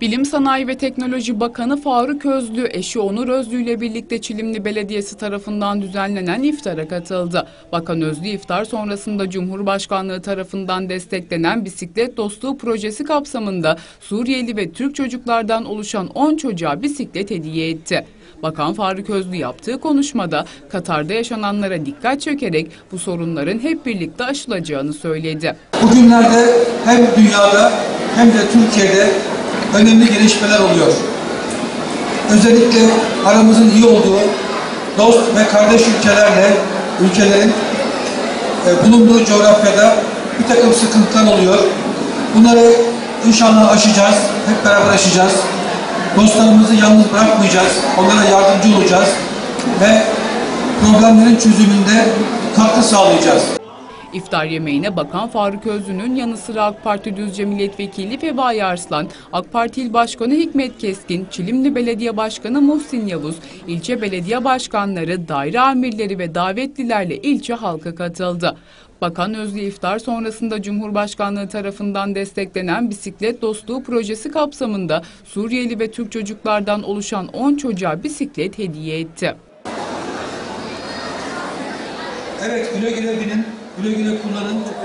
Bilim Sanayi ve Teknoloji Bakanı Faruk Özlü, eşi Onur Özlü ile birlikte Çilimli Belediyesi tarafından düzenlenen iftara katıldı. Bakan Özlü iftar sonrasında Cumhurbaşkanlığı tarafından desteklenen bisiklet dostluğu projesi kapsamında Suriyeli ve Türk çocuklardan oluşan 10 çocuğa bisiklet hediye etti. Bakan Faruk Özlü yaptığı konuşmada Katar'da yaşananlara dikkat çekerek bu sorunların hep birlikte aşılacağını söyledi. Bugünlerde hem dünyada hem de Türkiye'de önemli gelişmeler oluyor. Özellikle aramızın iyi olduğu dost ve kardeş ülkelerle ülkelerin e, bulunduğu coğrafyada bir takım sıkıntılar oluyor. Bunları inşallah aşacağız, hep beraber aşacağız. Dostlarımızı yalnız bırakmayacağız, onlara yardımcı olacağız ve problemlerin çözümünde katkı sağlayacağız. İftar yemeğine Bakan Faruk Özlü'nün yanı sıra AK Parti Düzce Milletvekili Fevai Arslan, AK Parti İl Başkanı Hikmet Keskin, Çilimli Belediye Başkanı Muhsin Yavuz, ilçe belediye başkanları, daire amirleri ve davetlilerle ilçe halkı katıldı. Bakan Özlü iftar sonrasında Cumhurbaşkanlığı tarafından desteklenen bisiklet dostluğu projesi kapsamında Suriyeli ve Türk çocuklardan oluşan 10 çocuğa bisiklet hediye etti. Evet güle güle binin, güle güle kullanın.